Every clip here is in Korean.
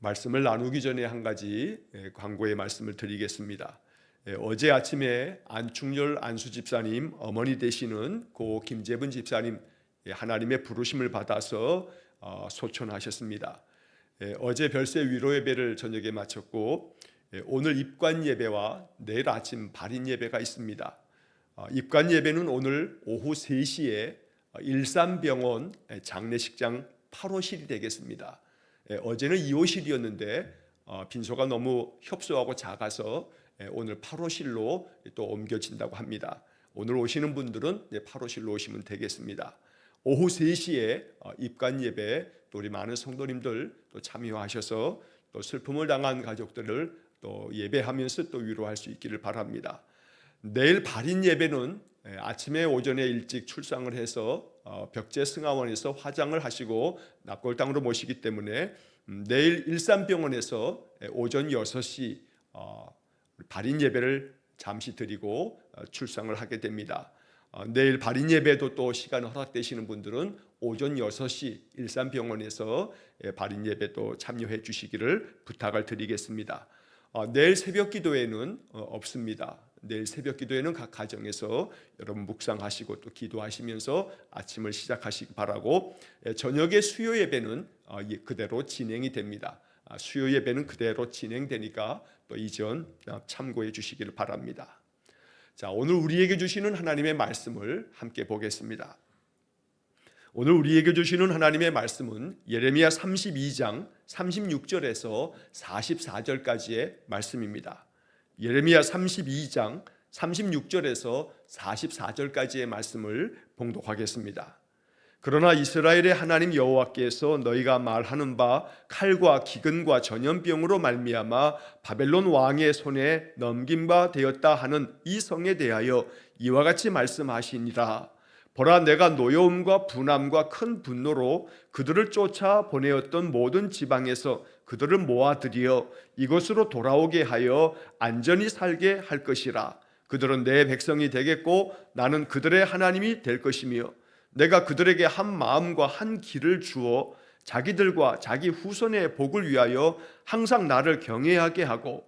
말씀을 나누기 전에 한 가지 예, 광고의 말씀을 드리겠습니다. 예, 어제 아침에 안충렬 안수 집사님 어머니 되시는 고 김재분 집사님 예, 하나님의 부르심을 받아서 어, 소천하셨습니다. 예, 어제 별세 위로 예배를 저녁에 마쳤고 예, 오늘 입관 예배와 내일 아침 발인 예배가 있습니다. 어, 입관 예배는 오늘 오후 3시에 일산병원 예, 장례식장 8호실이 되겠습니다. 예, 어제는 2호실이었는데 어, 빈소가 너무 협소하고 작아서 예, 오늘 8호실로 또 옮겨진다고 합니다. 오늘 오시는 분들은 예, 8호실로 오시면 되겠습니다. 오후 3시에 어, 입관 예배 또 우리 많은 성도님들 또 참여하셔서 또 슬픔을 당한 가족들을 또 예배하면서 또 위로할 수 있기를 바랍니다. 내일 발인 예배는 예, 아침에 오전에 일찍 출상을 해서 어, 벽제 승하원에서 화장을 하시고 납골당으로 모시기 때문에 음, 내일 일산병원에서 예, 오전 6시 어, 발인 예배를 잠시 드리고 어, 출상을 하게 됩니다. 어, 내일 발인 예배도 또 시간 허락되시는 분들은 오전 6시 일산병원에서 예, 발인 예배 또 참여해 주시기를 부탁을 드리겠습니다. 어, 내일 새벽 기도회는 어, 없습니다. 내일 새벽 기도회는 각 가정에서 여러분 묵상하시고 또 기도하시면서 아침을 시작하시기 바라고 예, 저녁에 수요 예배는 어, 예, 그대로 진행이 됩니다. 아, 수요 예배는 그대로 진행되니까 또 이전 어, 참고해 주시기를 바랍니다. 자, 오늘 우리에게 주시는 하나님의 말씀을 함께 보겠습니다. 오늘 우리에게 주시는 하나님의 말씀은 예레미야 32장 36절에서 44절까지의 말씀입니다. 예레미야 32장 36절에서 44절까지의 말씀을 봉독하겠습니다. 그러나 이스라엘의 하나님 여호와께서 너희가 말하는 바 칼과 기근과 전염병으로 말미암아 바벨론 왕의 손에 넘긴 바 되었다 하는 이 성에 대하여 이와 같이 말씀하시니라 보라 내가 노여움과 분함과 큰 분노로 그들을 쫓아 보내었던 모든 지방에서 그들을 모아들여 이곳으로 돌아오게 하여 안전히 살게 할 것이라. 그들은 내 백성이 되겠고 나는 그들의 하나님이 될 것이며 내가 그들에게 한 마음과 한 길을 주어 자기들과 자기 후손의 복을 위하여 항상 나를 경외하게 하고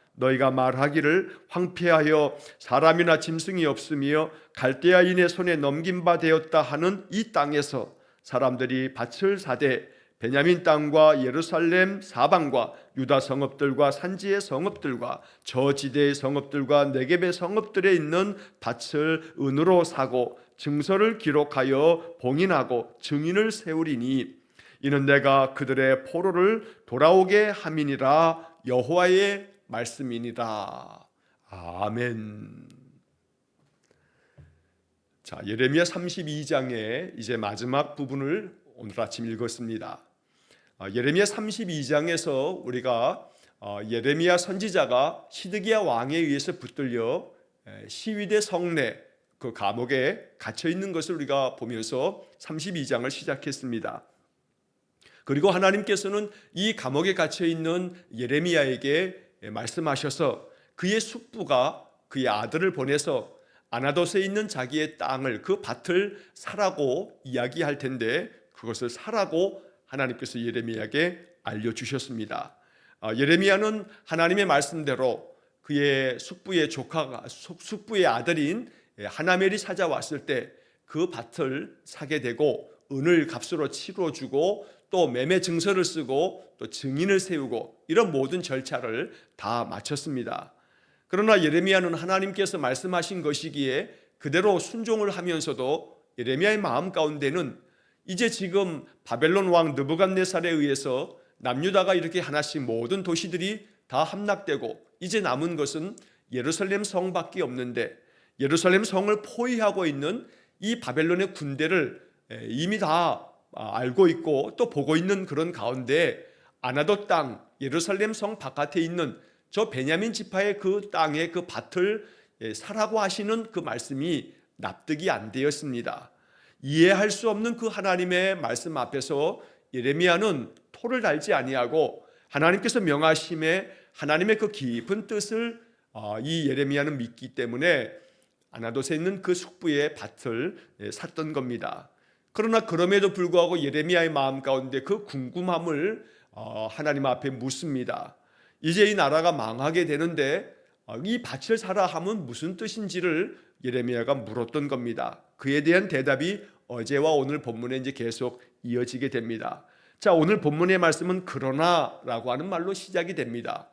너희가 말하기를 황폐하여 사람이나 짐승이 없으며 갈대아인의 손에 넘긴 바 되었다 하는 이 땅에서 사람들이 밭을 사되 베냐민 땅과 예루살렘 사방과 유다 성읍들과 산지의 성읍들과 저 지대의 성읍들과 네겝의 성읍들에 있는 밭을 은으로 사고 증서를 기록하여 봉인하고 증인을 세우리니 이는 내가 그들의 포로를 돌아오게 함이니라 여호와의 말씀이니라. 아멘. 자, 예레미야 32장의 이제 마지막 부분을 오늘 아침 읽었습니다. 아, 예레미야 32장에서 우리가 어, 예레미야 선지자가 시드기야 왕에 의해서 붙들려 에, 시위대 성내 그 감옥에 갇혀 있는 것을 우리가 보면서 32장을 시작했습니다. 그리고 하나님께서는 이 감옥에 갇혀 있는 예레미야에게 말씀하셔서 그의 숙부가 그의 아들을 보내서 아나돗에 있는 자기의 땅을 그 밭을 사라고 이야기할 텐데 그것을 사라고 하나님께서 예레미야에게 알려 주셨습니다. 아, 예레미야는 하나님의 말씀대로 그의 숙부의 조카가 숙부의 아들인 하나멜이 찾아왔을 때 그 밭을 사게 되고 은을 값으로 치러 주고 또 매매 증서를 쓰고 또 증인을 세우고 이런 모든 절차를 다 마쳤습니다. 그러나 예레미야는 하나님께서 말씀하신 것이기에 그대로 순종을 하면서도 예레미야의 마음 가운데는 이제 지금 바벨론 왕 느부갓네살에 의해서 남유다가 이렇게 하나씩 모든 도시들이 다 함락되고 이제 남은 것은 예루살렘 성밖에 없는데 예루살렘 성을 포위하고 있는 이 바벨론의 군대를 이미 다 알고 있고 또 보고 있는 그런 가운데 아나도 땅 예루살렘 성 바깥에 있는 저 베냐민 지파의 그 땅의 그 밭을 예, 사라고 하시는 그 말씀이 납득이 안 되었습니다. 이해할 수 없는 그 하나님의 말씀 앞에서 예레미야는 토를 달지 아니하고 하나님께서 명하심에 하나님의 그 깊은 뜻을 아, 이 예레미야는 믿기 때문에 아나도에 있는 그 숙부의 밭을 예, 샀던 겁니다. 그러나 그럼에도 불구하고 예레미야의 마음 가운데 그 궁금함을 어, 하나님 앞에 묻습니다. 이제 이 나라가 망하게 되는데 어, 이 밭을 사라 함은 무슨 뜻인지를 예레미야가 물었던 겁니다. 그에 대한 대답이 어제와 오늘 본문에 이제 계속 이어지게 됩니다. 자, 오늘 본문의 말씀은 그러나라고 하는 말로 시작이 됩니다.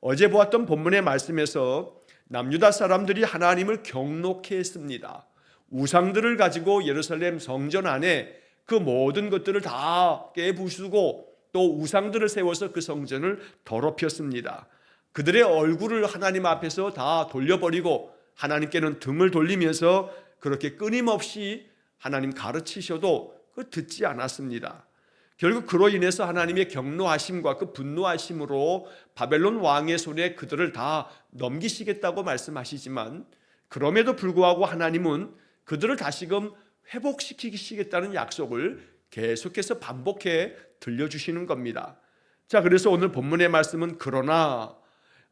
어제 보았던 본문의 말씀에서 남유다 사람들이 하나님을 경록해 했습니다. 우상들을 가지고 예루살렘 성전 안에 그 모든 것들을 다 깨부수고 또 우상들을 세워서 그 성전을 더럽혔습니다. 그들의 얼굴을 하나님 앞에서 다 돌려버리고 하나님께는 등을 돌리면서 그렇게 끊임없이 하나님 가르치셔도 그 듣지 않았습니다. 결국 그로 인해서 하나님의 경노하심과 그 분노하심으로 바벨론 왕의 손에 그들을 다 넘기시겠다고 말씀하시지만 그럼에도 불구하고 하나님은 그들을 다시금 회복시키시겠다는 약속을 계속해서 반복해 들려주시는 겁니다. 자, 그래서 오늘 본문의 말씀은 그러나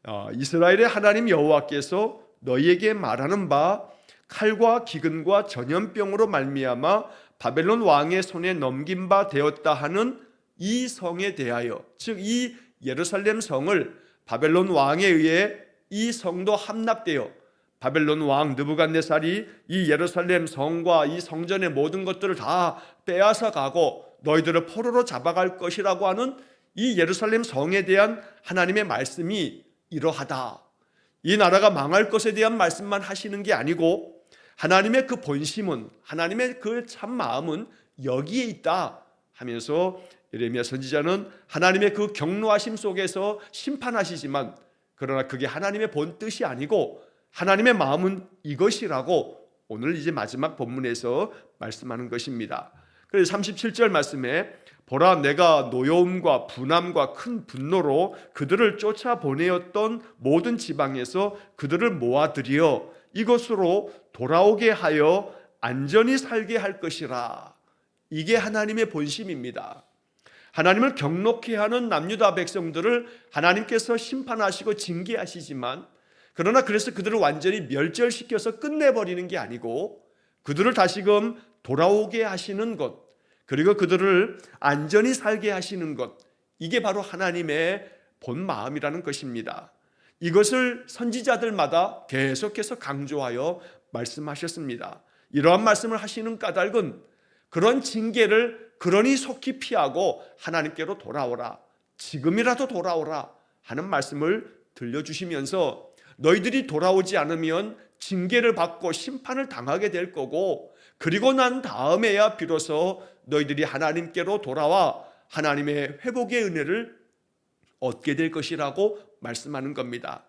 어, 이스라엘의 하나님 여호와께서 너희에게 말하는 바 칼과 기근과 전염병으로 말미암아 바벨론 왕의 손에 넘긴 바 되었다 하는 이 성에 대하여 즉 이 예루살렘 성을 바벨론 왕에 의해 이 성도 함락되어 바벨론 왕 느부갓네살이 이 예루살렘 성과 이 성전의 모든 것들을 다 빼앗아 가고 너희들을 포로로 잡아갈 것이라고 하는 이 예루살렘 성에 대한 하나님의 말씀이 이러하다. 이 나라가 망할 것에 대한 말씀만 하시는 게 아니고 하나님의 그 본심은 하나님의 그 참 마음은 여기에 있다 하면서 예레미야 선지자는 하나님의 그 경노하심 속에서 심판하시지만 그러나 그게 하나님의 본 뜻이 아니고 하나님의 마음은 이것이라고 오늘 이제 마지막 본문에서 말씀하는 것입니다. 그래서 37절 말씀에 보라 내가 노여움과 분함과 큰 분노로 그들을 쫓아 보내었던 모든 지방에서 그들을 모아들여 이것으로 돌아오게 하여 안전히 살게 할 것이라. 이게 하나님의 본심입니다. 하나님을 경록해 하는 남유다 백성들을 하나님께서 심판하시고 징계하시지만 그러나 그래서 그들을 완전히 멸절시켜서 끝내버리는 게 아니고 그들을 다시금 돌아오게 하시는 것 그리고 그들을 안전히 살게 하시는 것 이게 바로 하나님의 본 마음이라는 것입니다. 이것을 선지자들마다 계속해서 강조하여 말씀하셨습니다. 이러한 말씀을 하시는 까닭은 그런 징계를 그러니 속히 피하고 하나님께로 돌아오라. 지금이라도 돌아오라 하는 말씀을 들려주시면서 너희들이 돌아오지 않으면 징계를 받고 심판을 당하게 될 거고 그리고 난 다음에야 비로소 너희들이 하나님께로 돌아와 하나님의 회복의 은혜를 얻게 될 것이라고 말씀하는 겁니다.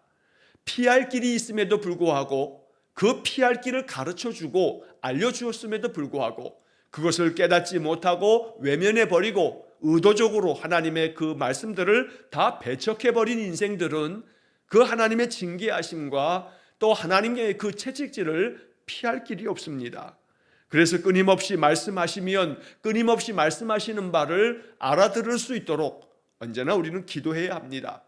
피할 길이 있음에도 불구하고 그 피할 길을 가르쳐 주고 알려 주었음에도 불구하고 그것을 깨닫지 못하고 외면해 버리고 의도적으로 하나님의 그 말씀들을 다 배척해 버린 인생들은 그 하나님의 징계하심과 또 하나님의 그 채찍질을 피할 길이 없습니다. 그래서 끊임없이 말씀하시면 끊임없이 말씀하시는 바를 알아들을 수 있도록 언제나 우리는 기도해야 합니다.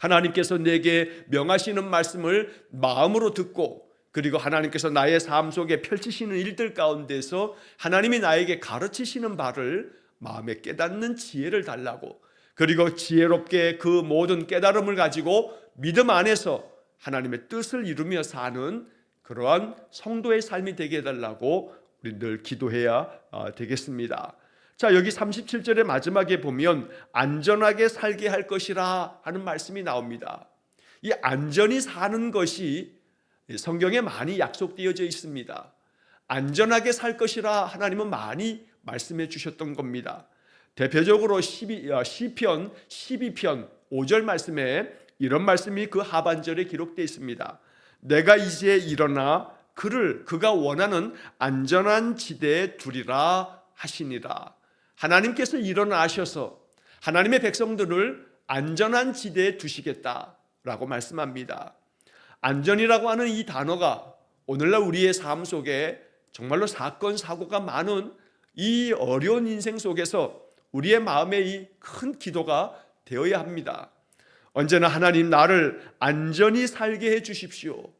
하나님께서 내게 명하시는 말씀을 마음으로 듣고 그리고 하나님께서 나의 삶 속에 펼치시는 일들 가운데서 하나님이 나에게 가르치시는 바를 마음에 깨닫는 지혜를 달라고 그리고 지혜롭게 그 모든 깨달음을 가지고 믿음 안에서 하나님의 뜻을 이루며 사는 그러한 성도의 삶이 되게 해달라고 우리 늘 기도해야 아, 되겠습니다. 자, 여기 37절의 마지막에 보면 안전하게 살게 할 것이라 하는 말씀이 나옵니다. 이 안전히 사는 것이 성경에 많이 약속되어져 있습니다. 안전하게 살 것이라 하나님은 많이 말씀해 주셨던 겁니다. 대표적으로 12, 어, 시편 12편 5절 말씀에 이런 말씀이 그 하반절에 기록되어 있습니다. 내가 이제 일어나 그를 그가 원하는 안전한 지대에 두리라 하시니라. 하나님께서 일어나셔서 하나님의 백성들을 안전한 지대에 두시겠다라고 말씀합니다. 안전이라고 하는 이 단어가 오늘날 우리의 삶 속에 정말로 사건 사고가 많은 이 어려운 인생 속에서 우리의 마음에 이큰 기도가 되어야 합니다. 언제나 하나님 나를 안전히 살게 해 주십시오.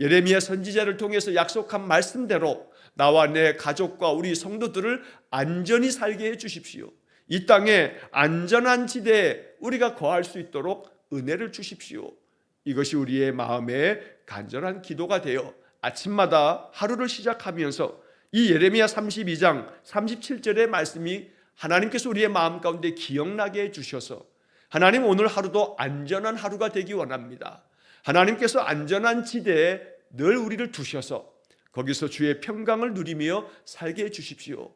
예레미야 선지자를 통해서 약속한 말씀대로 나와 내 가족과 우리 성도들을 안전히 살게 해 주십시오. 이 땅에 안전한 지대에 우리가 거할 수 있도록 은혜를 주십시오. 이것이 우리의 마음에 간절한 기도가 되어 아침마다 하루를 시작하면서 이 예레미야 32장 37절의 말씀이 하나님께서 우리의 마음 가운데 기억나게 해 주셔서 하나님 오늘 하루도 안전한 하루가 되기 원합니다. 하나님께서 안전한 지대에 늘 우리를 두셔서 거기서 주의 평강을 누리며 살게 해 주십시오.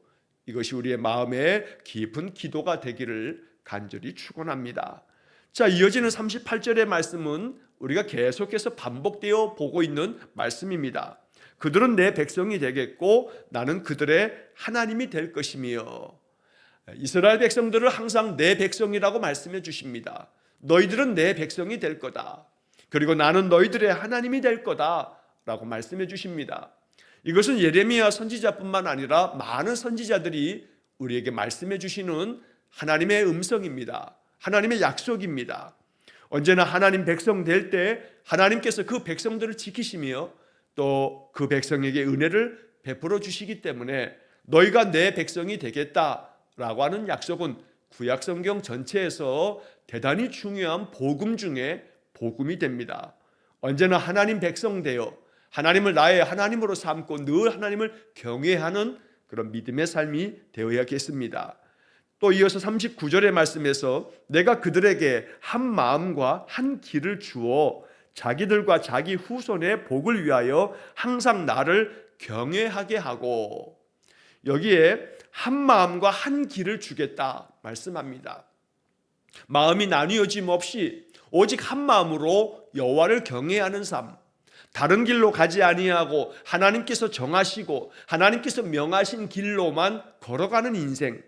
이것이 우리의 마음에 깊은 기도가 되기를 간절히 축원합니다. 자, 이어지는 38절의 말씀은 우리가 계속해서 반복되어 보고 있는 말씀입니다. 그들은 내 백성이 되겠고 나는 그들의 하나님이 될 것이며 이스라엘 백성들을 항상 내 백성이라고 말씀해 주십니다. 너희들은 내 백성이 될 거다. 그리고 나는 너희들의 하나님이 될 거다라고 말씀해 주십니다. 이것은 예레미야 선지자뿐만 아니라 많은 선지자들이 우리에게 말씀해 주시는 하나님의 음성입니다. 하나님의 약속입니다. 언제나 하나님 백성 될 때 하나님께서 그 백성들을 지키시며 또 그 백성에게 은혜를 베풀어 주시기 때문에 너희가 내 백성이 되겠다 라고 하는 약속은 구약 성경 전체에서 대단히 중요한 복음 중에 복음이 됩니다. 언제나 하나님 백성 되어 하나님을 나의 하나님으로 삼고 늘 하나님을 경외하는 그런 믿음의 삶이 되어야겠습니다. 또 이어서 39절의 말씀에서 내가 그들에게 한 마음과 한 길을 주어 자기들과 자기 후손의 복을 위하여 항상 나를 경외하게 하고 여기에 한 마음과 한 길을 주겠다 말씀합니다. 마음이 나뉘어짐 없이 오직 한 마음으로 여호와를 경외하는 삶. 다른 길로 가지 아니하고 하나님께서 정하시고 하나님께서 명하신 길로만 걸어가는 인생.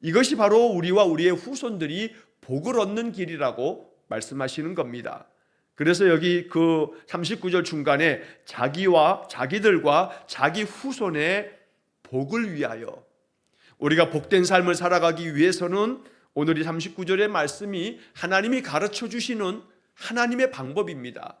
이것이 바로 우리와 우리의 후손들이 복을 얻는 길이라고 말씀하시는 겁니다. 그래서 여기 그 39절 중간에 자기와 자기들과 자기 후손의 복을 위하여 우리가 복된 삶을 살아가기 위해서는 오늘 이 39절의 말씀이 하나님이 가르쳐 주시는 하나님의 방법입니다.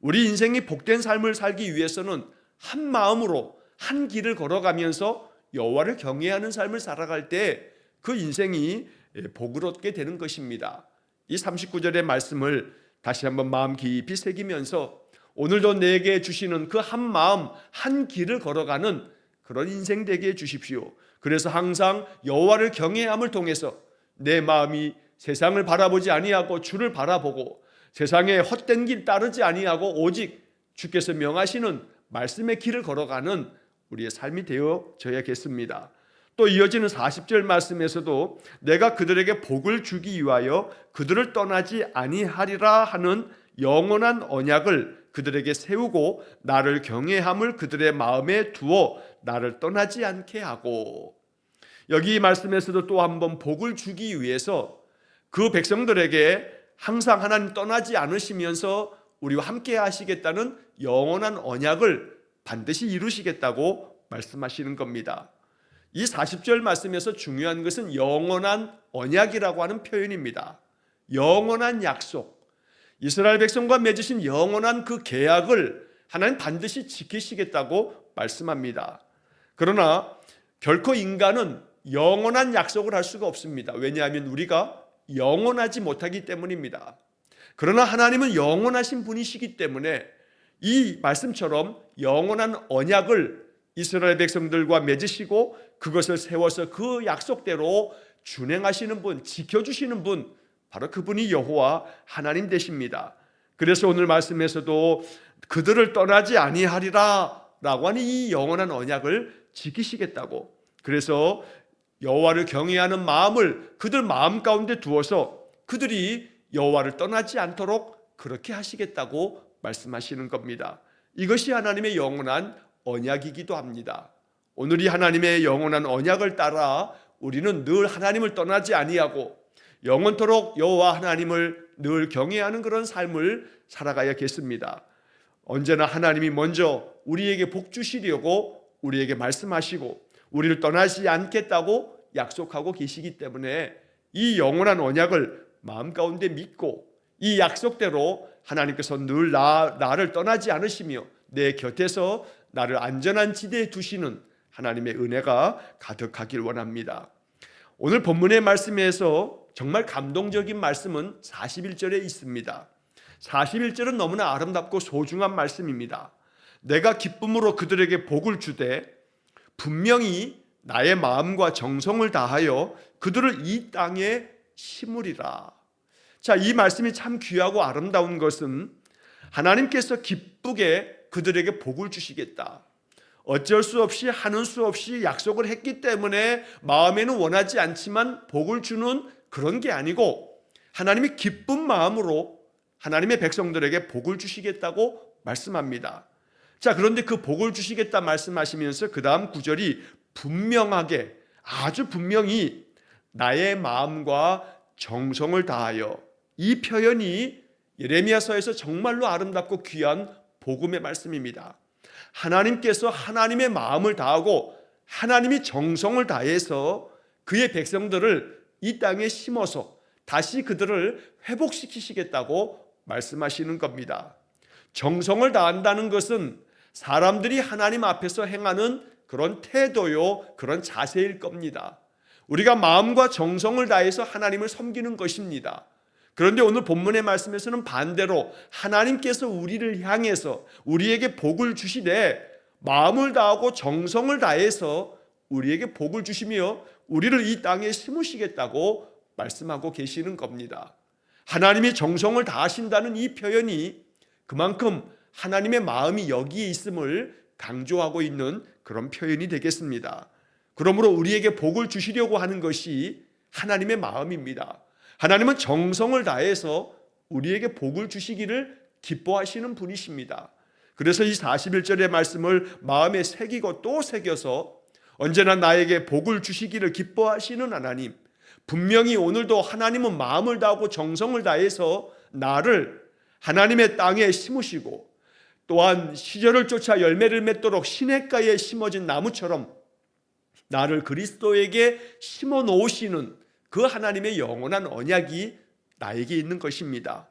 우리 인생이 복된 삶을 살기 위해서는 한 마음으로 한 길을 걸어가면서 여호와를 경외하는 삶을 살아갈 때 그 인생이 복을 얻게 되는 것입니다. 이 39절의 말씀을 다시 한번 마음 깊이 새기면서 오늘도 내게 주시는 그 한 마음 한 길을 걸어가는 그런 인생 되게 해 주십시오. 그래서 항상 여호와를 경외함을 통해서 내 마음이 세상을 바라보지 아니하고 주를 바라보고 세상의 헛된 길 따르지 아니하고 오직 주께서 명하시는 말씀의 길을 걸어가는 우리의 삶이 되어져야겠습니다. 또 이어지는 40절 말씀에서도 내가 그들에게 복을 주기 위하여 그들을 떠나지 아니하리라 하는 영원한 언약을 그들에게 세우고 나를 경외함을 그들의 마음에 두어 나를 떠나지 않게 하고 여기 말씀에서도 또 한번 복을 주기 위해서 그 백성들에게 항상 하나님 떠나지 않으시면서 우리와 함께 하시겠다는 영원한 언약을 반드시 이루시겠다고 말씀하시는 겁니다. 이 40절 말씀에서 중요한 것은 영원한 언약이라고 하는 표현입니다. 영원한 약속. 이스라엘 백성과 맺으신 영원한 그 계약을 하나님 반드시 지키시겠다고 말씀합니다. 그러나 결코 인간은 영원한 약속을 할 수가 없습니다. 왜냐하면 우리가 영원하지 못하기 때문입니다. 그러나 하나님은 영원하신 분이시기 때문에 이 말씀처럼 영원한 언약을 이스라엘 백성들과 맺으시고 그것을 세워서 그 약속대로 준행하시는 분, 지켜주시는 분, 바로 그분이 여호와 하나님 되십니다. 그래서 오늘 말씀에서도 그들을 떠나지 아니하리라 라고 하는 이 영원한 언약을 지키시겠다고. 그래서 여호와를 경외하는 마음을 그들 마음 가운데 두어서 그들이 여호와를 떠나지 않도록 그렇게 하시겠다고 말씀하시는 겁니다. 이것이 하나님의 영원한 언약이기도 합니다. 오늘 이 하나님의 영원한 언약을 따라 우리는 늘 하나님을 떠나지 아니하고 영원토록 여호와 하나님을 늘 경외하는 그런 삶을 살아가야겠습니다. 언제나 하나님이 먼저 우리에게 복 주시려고 우리에게 말씀하시고 우리를 떠나지 않겠다고 약속하고 계시기 때문에 이 영원한 언약을 마음 가운데 믿고 이 약속대로 하나님께서 늘 나, 나를 떠나지 않으시며 내 곁에서 나를 안전한 지대에 두시는 하나님의 은혜가 가득하길 원합니다. 오늘 본문의 말씀에서 정말 감동적인 말씀은 41절에 있습니다. 41절은 너무나 아름답고 소중한 말씀입니다. 내가 기쁨으로 그들에게 복을 주되 분명히 나의 마음과 정성을 다하여 그들을 이 땅에 심으리라. 자, 이 말씀이 참 귀하고 아름다운 것은 하나님께서 기쁘게 그들에게 복을 주시겠다. 어쩔 수 없이 하는 수 없이 약속을 했기 때문에 마음에는 원하지 않지만 복을 주는 그런 게 아니고 하나님이 기쁜 마음으로 하나님의 백성들에게 복을 주시겠다고 말씀합니다. 자, 그런데 그 복을 주시겠다 말씀하시면서 그 다음 구절이 분명하게 아주 분명히 나의 마음과 정성을 다하여 이 표현이 예레미야서에서 정말로 아름답고 귀한 복음의 말씀입니다. 하나님께서 하나님의 마음을 다하고 하나님이 정성을 다해서 그의 백성들을 이 땅에 심어서 다시 그들을 회복시키시겠다고 말씀하시는 겁니다. 정성을 다한다는 것은 사람들이 하나님 앞에서 행하는 그런 태도요, 그런 자세일 겁니다. 우리가 마음과 정성을 다해서 하나님을 섬기는 것입니다. 그런데 오늘 본문의 말씀에서는 반대로 하나님께서 우리를 향해서 우리에게 복을 주시되 마음을 다하고 정성을 다해서 우리에게 복을 주시며 우리를 이 땅에 심으시겠다고 말씀하고 계시는 겁니다. 하나님이 정성을 다하신다는 이 표현이 그만큼 하나님의 마음이 여기에 있음을 강조하고 있는 그런 표현이 되겠습니다. 그러므로 우리에게 복을 주시려고 하는 것이 하나님의 마음입니다. 하나님은 정성을 다해서 우리에게 복을 주시기를 기뻐하시는 분이십니다. 그래서 이 41절의 말씀을 마음에 새기고 또 새겨서 언제나 나에게 복을 주시기를 기뻐하시는 하나님, 분명히 오늘도 하나님은 마음을 다하고 정성을 다해서 나를 하나님의 땅에 심으시고 또한 시절을 쫓아 열매를 맺도록 시냇가에 심어진 나무처럼 나를 그리스도에게 심어 놓으시는 그 하나님의 영원한 언약이 나에게 있는 것입니다.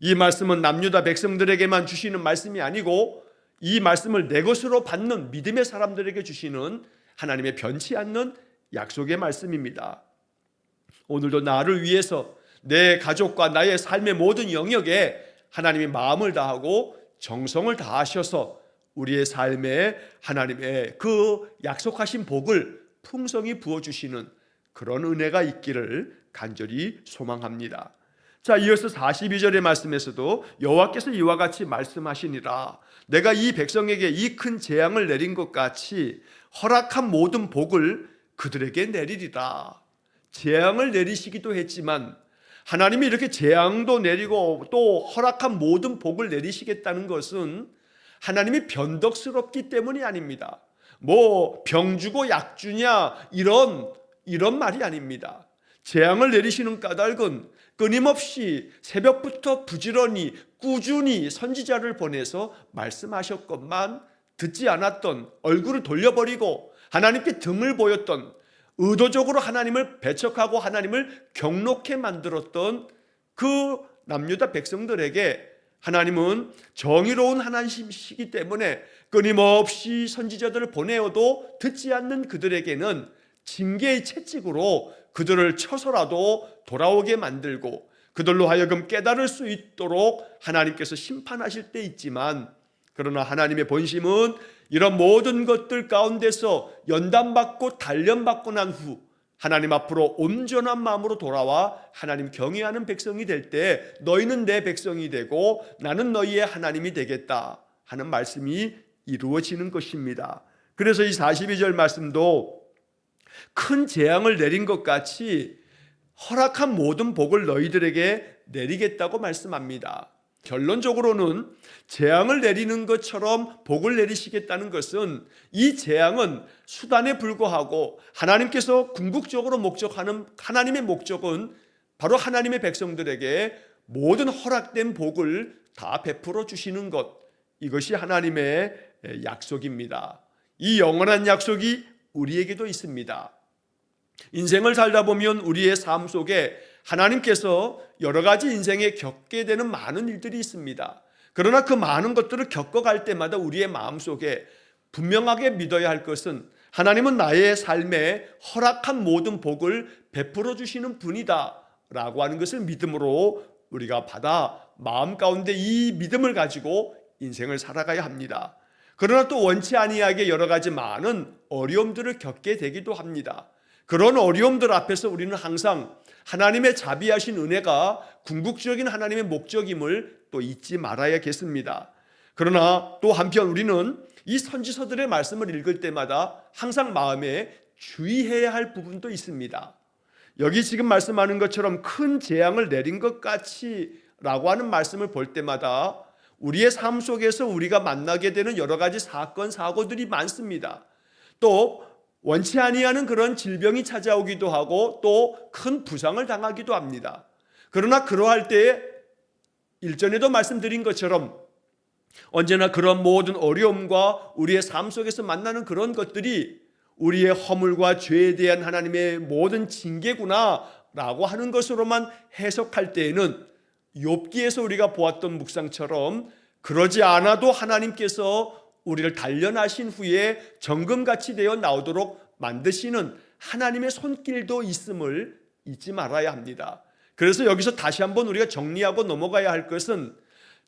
이 말씀은 남유다 백성들에게만 주시는 말씀이 아니고 이 말씀을 내 것으로 받는 믿음의 사람들에게 주시는 하나님의 변치 않는 약속의 말씀입니다. 오늘도 나를 위해서 내 가족과 나의 삶의 모든 영역에 하나님이 마음을 다하고 정성을 다하셔서 우리의 삶에 하나님의 그 약속하신 복을 풍성히 부어주시는 그런 은혜가 있기를 간절히 소망합니다. 자, 이어서 42절의 말씀에서도 여호와께서 이와 같이 말씀하시니라 내가 이 백성에게 이 큰 재앙을 내린 것 같이 허락한 모든 복을 그들에게 내리리라. 재앙을 내리시기도 했지만 하나님이 이렇게 재앙도 내리고 또 허락한 모든 복을 내리시겠다는 것은 하나님이 변덕스럽기 때문이 아닙니다. 뭐 병 주고 약 주냐 이런 이런 말이 아닙니다. 재앙을 내리시는 까닭은 끊임없이 새벽부터 부지런히 꾸준히 선지자를 보내서 말씀하셨건만 듣지 않았던 얼굴을 돌려버리고 하나님께 등을 보였던 의도적으로 하나님을 배척하고 하나님을 경록해 만들었던 그 남유다 백성들에게 하나님은 정의로운 하나님이시기 때문에 끊임없이 선지자들을 보내어도 듣지 않는 그들에게는 징계의 채찍으로 그들을 쳐서라도 돌아오게 만들고 그들로 하여금 깨달을 수 있도록 하나님께서 심판하실 때 있지만 그러나 하나님의 본심은 이런 모든 것들 가운데서 연단받고 단련받고 난 후 하나님 앞으로 온전한 마음으로 돌아와 하나님 경외하는 백성이 될 때 너희는 내 백성이 되고 나는 너희의 하나님이 되겠다 하는 말씀이 이루어지는 것입니다. 그래서 이 42절 말씀도 큰 재앙을 내린 것 같이 허락한 모든 복을 너희들에게 내리겠다고 말씀합니다. 결론적으로는 재앙을 내리는 것처럼 복을 내리시겠다는 것은 이 재앙은 수단에 불과하고 하나님께서 궁극적으로 목적하는 하나님의 목적은 바로 하나님의 백성들에게 모든 허락된 복을 다 베풀어 주시는 것 이것이 하나님의 약속입니다. 이 영원한 약속이 우리에게도 있습니다. 인생을 살다 보면 우리의 삶 속에 하나님께서 여러 가지 인생에 겪게 되는 많은 일들이 있습니다. 그러나 그 많은 것들을 겪어갈 때마다 우리의 마음 속에 분명하게 믿어야 할 것은 하나님은 나의 삶에 허락한 모든 복을 베풀어 주시는 분이다. 라고 하는 것을 믿음으로 우리가 받아 마음 가운데 이 믿음을 가지고 인생을 살아가야 합니다. 그러나 또 원치 아니하게 여러 가지 많은 어려움들을 겪게 되기도 합니다. 그런 어려움들 앞에서 우리는 항상 하나님의 자비하신 은혜가 궁극적인 하나님의 목적임을 또 잊지 말아야겠습니다. 그러나 또 한편 우리는 이 선지서들의 말씀을 읽을 때마다 항상 마음에 주의해야 할 부분도 있습니다. 여기 지금 말씀하는 것처럼 큰 재앙을 내린 것 같이 라고 하는 말씀을 볼 때마다 우리의 삶 속에서 우리가 만나게 되는 여러 가지 사건 사고들이 많습니다. 또 원치 아니하는 그런 질병이 찾아오기도 하고 또 큰 부상을 당하기도 합니다. 그러나 그러할 때에 일전에도 말씀드린 것처럼 언제나 그런 모든 어려움과 우리의 삶 속에서 만나는 그런 것들이 우리의 허물과 죄에 대한 하나님의 모든 징계구나라고 하는 것으로만 해석할 때에는 욥기에서 우리가 보았던 묵상처럼 그러지 않아도 하나님께서 우리를 단련하신 후에 정금같이 되어 나오도록 만드시는 하나님의 손길도 있음을 잊지 말아야 합니다. 그래서 여기서 다시 한번 우리가 정리하고 넘어가야 할 것은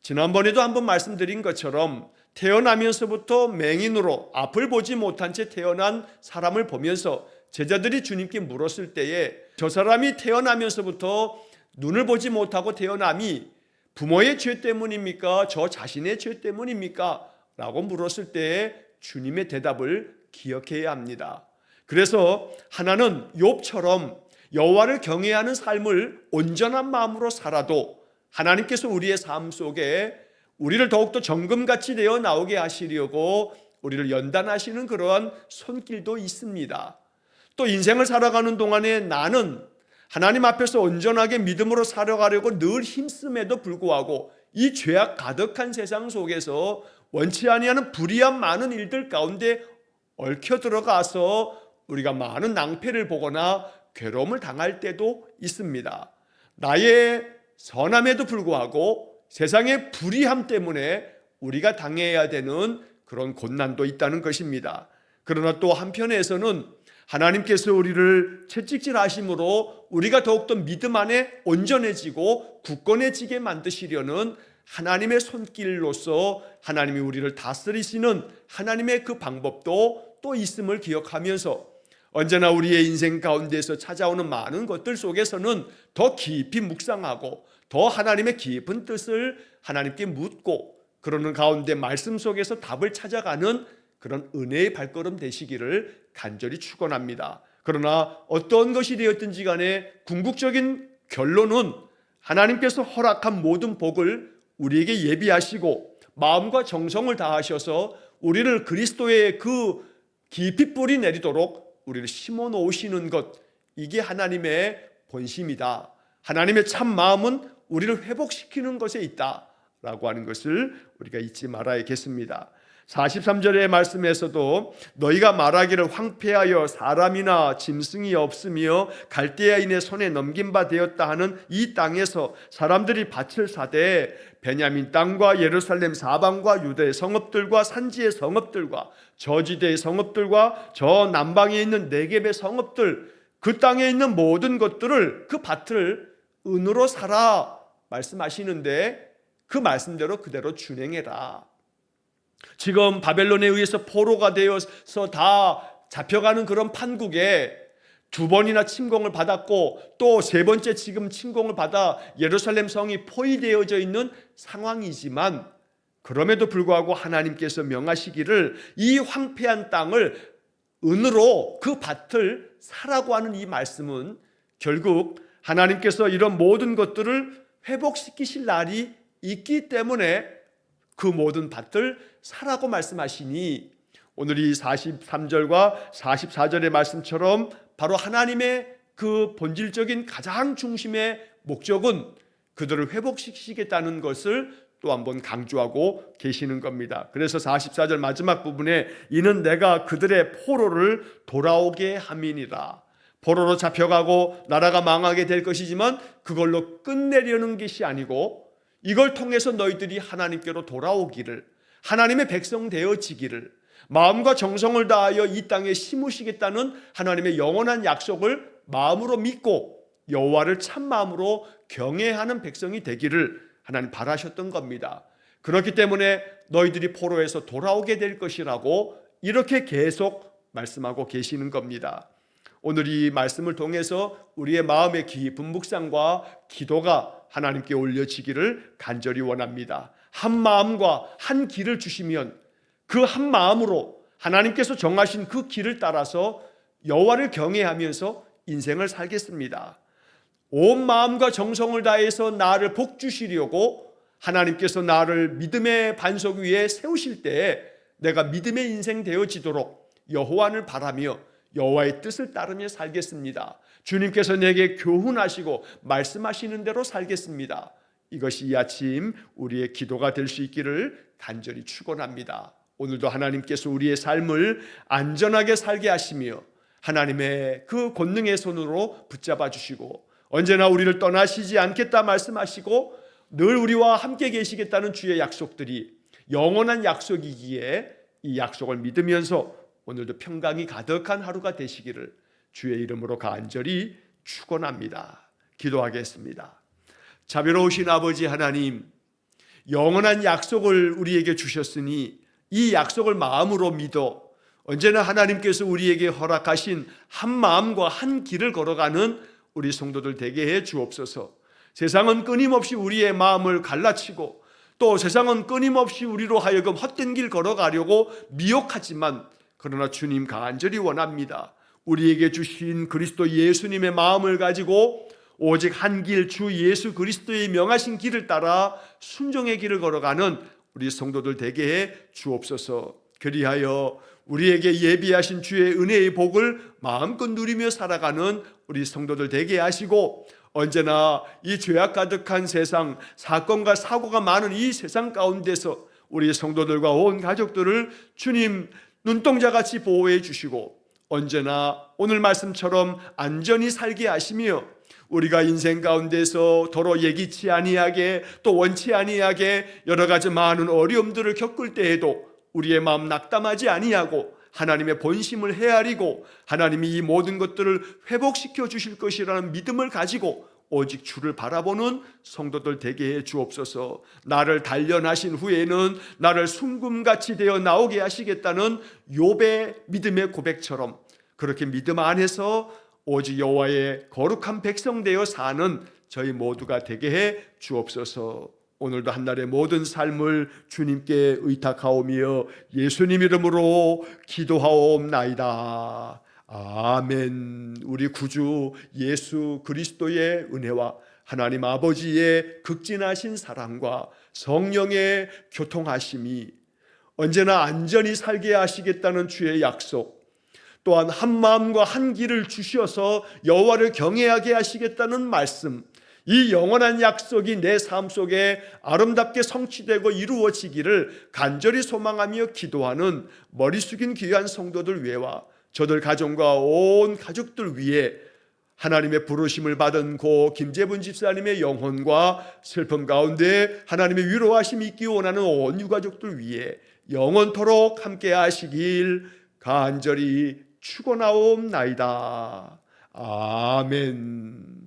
지난번에도 한번 말씀드린 것처럼 태어나면서부터 맹인으로 앞을 보지 못한 채 태어난 사람을 보면서 제자들이 주님께 물었을 때에 저 사람이 태어나면서부터 눈을 보지 못하고 태어남이 부모의 죄 때문입니까? 저 자신의 죄 때문입니까? 라고 물었을 때에 주님의 대답을 기억해야 합니다. 그래서 하나는 욥처럼 여호와를 경외하는 삶을 온전한 마음으로 살아도 하나님께서 우리의 삶 속에 우리를 더욱더 정금같이 되어 나오게 하시려고 우리를 연단하시는 그러한 손길도 있습니다. 또 인생을 살아가는 동안에 나는 하나님 앞에서 온전하게 믿음으로 살아가려고 늘 힘씀에도 불구하고 이 죄악 가득한 세상 속에서 원치 아니하는 불의한 많은 일들 가운데 얽혀 들어가서 우리가 많은 낭패를 보거나 괴로움을 당할 때도 있습니다. 나의 선함에도 불구하고 세상의 불의함 때문에 우리가 당해야 되는 그런 고난도 있다는 것입니다. 그러나 또 한편에서는 하나님께서 우리를 채찍질 하심으로 우리가 더욱더 믿음 안에 온전해지고 굳건해지게 만드시려는 하나님의 손길로서 하나님이 우리를 다스리시는 하나님의 그 방법도 또 있음을 기억하면서 언제나 우리의 인생 가운데서 찾아오는 많은 것들 속에서는 더 깊이 묵상하고 더 하나님의 깊은 뜻을 하나님께 묻고 그러는 가운데 말씀 속에서 답을 찾아가는 그런 은혜의 발걸음 되시기를 간절히 축원합니다. 그러나 어떤 것이 되었든지 간에 궁극적인 결론은 하나님께서 허락한 모든 복을 우리에게 예비하시고 마음과 정성을 다하셔서 우리를 그리스도의 그 깊이 뿌리 내리도록 우리를 심어 놓으시는 것 이게 하나님의 본심이다. 하나님의 참 마음은 우리를 회복시키는 것에 있다라고 하는 것을 우리가 잊지 말아야겠습니다. 43절의 말씀에서도 너희가 말하기를 황폐하여 사람이나 짐승이 없으며 갈대아인의 손에 넘긴 바 되었다 하는 이 땅에서 사람들이 밭을 사되 베냐민 땅과 예루살렘 사방과 유대 성읍들과 산지의 성읍들과 저지대의 성읍들과 저 남방에 있는 네겝의 성읍들 그 땅에 있는 모든 것들을 그 밭을 은으로 사라 말씀하시는데 그 말씀대로 그대로 준행해라. 지금 바벨론에 의해서 포로가 되어서 다 잡혀가는 그런 판국에 두 번이나 침공을 받았고 또 세 번째 지금 침공을 받아 예루살렘 성이 포위되어져 있는 상황이지만 그럼에도 불구하고 하나님께서 명하시기를 이 황폐한 땅을 은으로 그 밭을 사라고 하는 이 말씀은 결국 하나님께서 이런 모든 것들을 회복시키실 날이 있기 때문에 그 모든 밭을 사라고 말씀하시니 오늘 이 43절과 44절의 말씀처럼 바로 하나님의 그 본질적인 가장 중심의 목적은 그들을 회복시키겠다는 것을 또 한 번 강조하고 계시는 겁니다. 그래서 44절 마지막 부분에 이는 내가 그들의 포로를 돌아오게 함이니라. 포로로 잡혀가고 나라가 망하게 될 것이지만 그걸로 끝내려는 것이 아니고 이걸 통해서 너희들이 하나님께로 돌아오기를 하나님의 백성 되어지기를 마음과 정성을 다하여 이 땅에 심으시겠다는 하나님의 영원한 약속을 마음으로 믿고 여호와를 참 마음으로 경외하는 백성이 되기를 하나님 바라셨던 겁니다. 그렇기 때문에 너희들이 포로에서 돌아오게 될 것이라고 이렇게 계속 말씀하고 계시는 겁니다. 오늘 이 말씀을 통해서 우리의 마음의 깊은 묵상과 기도가 하나님께 올려지기를 간절히 원합니다. 한 마음과 한 길을 주시면 그 한 마음으로 하나님께서 정하신 그 길을 따라서 여호와를 경외하면서 인생을 살겠습니다. 온 마음과 정성을 다해서 나를 복 주시려고 하나님께서 나를 믿음의 반석 위에 세우실 때에 내가 믿음의 인생 되어지도록 여호와를 바라며 여호와의 뜻을 따르며 살겠습니다. 주님께서 내게 교훈하시고 말씀하시는 대로 살겠습니다. 이것이 이 아침 우리의 기도가 될 수 있기를 간절히 축원합니다. 오늘도 하나님께서 우리의 삶을 안전하게 살게 하시며 하나님의 그 권능의 손으로 붙잡아 주시고 언제나 우리를 떠나시지 않겠다 말씀하시고 늘 우리와 함께 계시겠다는 주의 약속들이 영원한 약속이기에 이 약속을 믿으면서 오늘도 평강이 가득한 하루가 되시기를 주의 이름으로 간절히 축원합니다. 기도하겠습니다. 자비로우신 아버지 하나님 영원한 약속을 우리에게 주셨으니 이 약속을 마음으로 믿어 언제나 하나님께서 우리에게 허락하신 한 마음과 한 길을 걸어가는 우리 성도들 되게 해 주옵소서. 세상은 끊임없이 우리의 마음을 갈라치고 또 세상은 끊임없이 우리로 하여금 헛된 길 걸어가려고 미혹하지만 그러나 주님 간절히 원합니다. 우리에게 주신 그리스도 예수님의 마음을 가지고 오직 한 길 주 예수 그리스도의 명하신 길을 따라 순종의 길을 걸어가는 우리 성도들 되게 해 주옵소서. 그리하여 우리에게 예비하신 주의 은혜의 복을 마음껏 누리며 살아가는 우리 성도들 되게 하시고 언제나 이 죄악 가득한 세상 사건과 사고가 많은 이 세상 가운데서 우리 성도들과 온 가족들을 주님 눈동자 같이 보호해 주시고 언제나 오늘 말씀처럼 안전히 살게 하시며 우리가 인생 가운데서 더러 예기치 아니하게 또 원치 아니하게 여러 가지 많은 어려움들을 겪을 때에도 우리의 마음 낙담하지 아니하고 하나님의 본심을 헤아리고 하나님이 이 모든 것들을 회복시켜 주실 것이라는 믿음을 가지고 오직 주를 바라보는 성도들 되게 해 주옵소서. 나를 단련하신 후에는 나를 순금같이 되어 나오게 하시겠다는 욥의 믿음의 고백처럼 그렇게 믿음 안에서 오직 여호와의 거룩한 백성 되어 사는 저희 모두가 되게 해 주옵소서. 오늘도 한날의 모든 삶을 주님께 의탁하오며 예수님 이름으로 기도하옵나이다. 아멘. 우리 구주 예수 그리스도의 은혜와 하나님 아버지의 극진하신 사랑과 성령의 교통하심이 언제나 안전히 살게 하시겠다는 주의 약속, 또한 한 마음과 한 길을 주셔서 여호와를 경외하게 하시겠다는 말씀, 이 영원한 약속이 내 삶 속에 아름답게 성취되고 이루어지기를 간절히 소망하며 기도하는 머리 숙인 귀한 성도들 위해와 저들 가정과 온 가족들 위해 하나님의 부르심을 받은 고 김재분 집사님의 영혼과 슬픔 가운데 하나님의 위로하심이 있기 원하는 온 유가족들 위해 영원토록 함께 하시길 간절히 축원하옵나이다. 아멘.